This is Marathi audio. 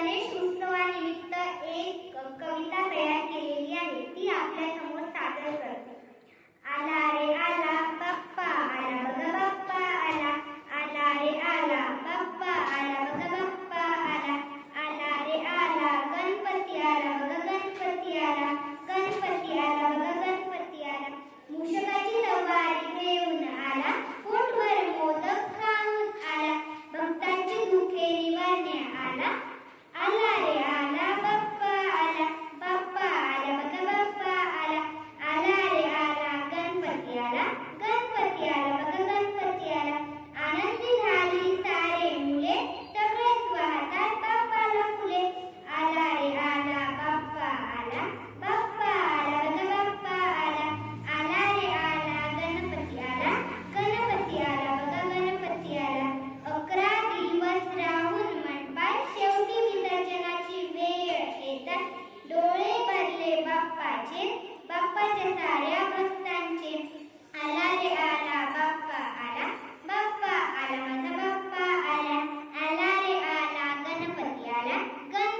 गणेश उत्सवानिमित्त एक बाप्पाचे बाप्पाचे साऱ्या भक्तांचे. आला बाप्पा आला. बाप्पा आला माझा बाप्पा आला. आला रे आला गणपती आला. गण